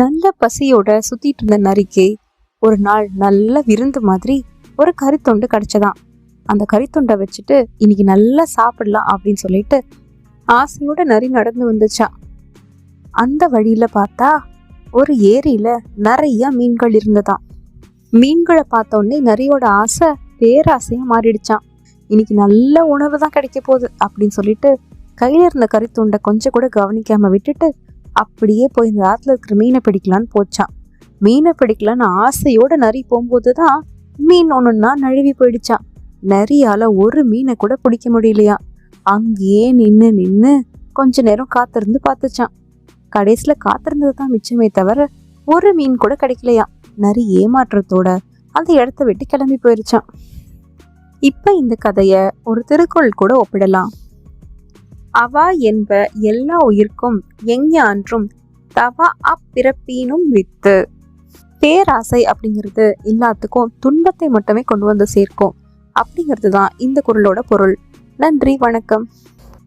நல்ல பசியோட சுத்திட்டு இருந்த நரிக்கு ஒரு நாள் நல்ல விருந்து மாதிரி ஒரு கறித்தொண்டு கிடைச்சதாம். அந்த கறித்தொண்டை வச்சுட்டு இன்னைக்கு நல்லா சாப்பிடலாம் அப்படின்னு சொல்லிட்டு ஆசையோட நரி நடந்து வந்துச்சான் அந்த வழியில பார்த்தா ஒரு ஏரியில நிறைய மீன்கள் இருந்ததாம். மீன்களை பார்த்தோன்னே நரியோட ஆசை பேராசையா மாறிடுச்சான் இன்னைக்கு நல்ல உணவு தான் கிடைக்க போகுது அப்படின்னு சொல்லிட்டு கையில இருந்த கறித்துண்டை கொஞ்சம் கூட கவனிக்காம விட்டுட்டு அப்படியே போய் இந்த ஆற்றுல இருக்கிற மீனை பிடிக்கலான்னு போச்சான். மீனை பிடிக்கலான்னு ஆசையோட நரி போகும்போது தான் மீன் ஒன்றுன்னா நழுவி போயிடுச்சான். நரியால் ஒரு மீனை கூட பிடிக்க முடியலையா? அங்கேயே நின்று நின்று கொஞ்ச நேரம் காத்திருந்து பார்த்துச்சான். கடைசியில் காத்திருந்தது தான் மிச்சமே தவிர ஒரு மீன் கூட கிடைக்கலையா? நரி ஏமாற்றத்தோட அந்த இடத்த விட்டு கிளம்பி போயிருச்சான். இப்போ இந்த கதையை ஒரு திருக்குறள் கூட ஒப்பிடலாம். அவா என்ப எல்லா உயிர்க்கும் எஞ்ஞான்றும் தவா அப்பிறப்பீனும் வித்து. பேராசை அப்படிங்கிறது எல்லாத்துக்கும் துன்பத்தை மட்டுமே கொண்டு வந்து சேர்க்கும். அப்படிங்கிறது தான் இந்த குரலோட பொருள். நன்றி வணக்கம்.